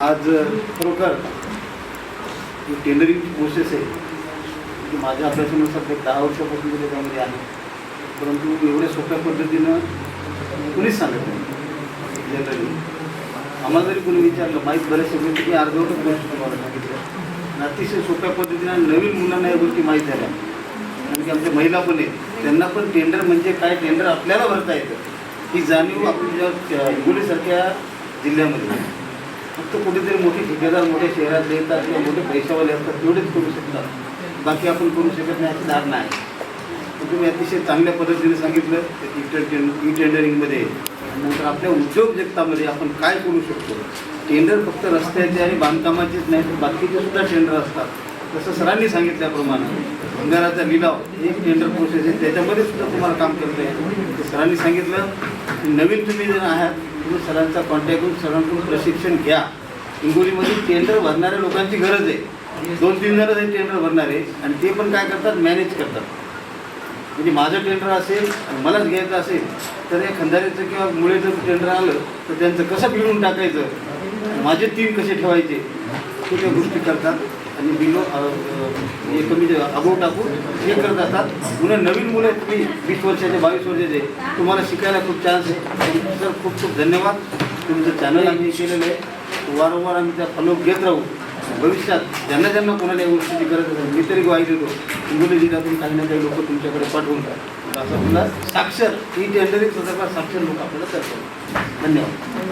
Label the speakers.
Speaker 1: आज खरोखर ही टेंडरिंगची प्रोसेस आहे की माझ्या अभ्यासानुसार ते दहा वर्षापासून त्याच्यामध्ये त्यामध्ये आहे. परंतु एवढ्या सोप्या पद्धतीनं कुणीच सांगत नाही. जनरली आम्हाला जरी कोणी विचारलं माहीत बऱ्याच गोष्टी की अर्धवटच गोष्टी तुम्हाला सांगितल्या अतिशय सोप्या पद्धतीनं नवीन मुलांना या गोष्टी माहीत झाल्या. कारण की आमच्या महिला पण आहेत. त्यांना पण टेंडर म्हणजे काय टेंडर आपल्याला भरता येतं ही जाणीव आपल्या हिंगोलीसारख्या जिल्ह्यामध्ये. फक्त कुठेतरी मोठे ठेकेदार मोठ्या शहरात येतात किंवा मोठे पैशावाले असतात तेवढेच करू शकतात. बाकी आपण करू शकत नाही असं धारणा आहे. पण तुम्ही अतिशय चांगल्या पद्धतीने सांगितलं की टेंडर ई टेंडरिंगमध्ये नंतर आपल्या उद्योग जगतामध्ये आपण काय करू शकतो? टेंडर फक्त रस्त्याचे आणि बांधकामाचेच नाही तर बाकीचे सुद्धा टेंडर असतात. तसं सरांनी सांगितल्याप्रमाणे भंगाराचा लिलाव एक टेंडर प्रोसेस आहे त्याच्यामध्ये सुद्धा तुम्हाला काम करता येईल सरांनी सांगितलं की नवीन तुम्ही जर आहात तुम्ही सरांचा कॉन्टॅक्ट करून सरांकडून प्रशिक्षण घ्या. हिंगोलीमध्ये टेंडर भरणाऱ्या लोकांची गरज आहे. दोन तीन जणच आहे टेंडर भरणारे आणि ते पण काय करतात? मॅनेज करतात. म्हणजे माझं टेंडर असेल आणि मलाच घ्यायचं असेल तर या खंदाऱ्याचं किंवा मुळेचं टेंडर आलं तर त्यांचं कसं मिळून टाकायचं? माझे तीन कसे ठेवायचे? ते त्या गोष्टी करतात. आणि बिलो अ, तुम्ही हे कमी अभाव टाकून हे करत असतात मुलं नवीन मुलं तुम्ही वीस वर्षाचे बावीस वर्षाचे तुम्हाला शिकायला खूप चान्स आहे. सर खूप खूप धन्यवाद. तुमचं चॅनल आम्ही केलेलं आहे. वारंवार आम्ही त्या फॉलो घेत राहू. भविष्यात ज्यांना ज्यांना कोणाला या गोष्टीची गरज असेल मी तरी ग्वाही देतो. हिंगोली जिल्ह्यातून काही ना काही लोक तुमच्याकडे पाठवून असं आपल्याला साक्षर ही टेंडरिंग संदर्भात साक्षर लोक आपल्याला करतात. धन्यवाद.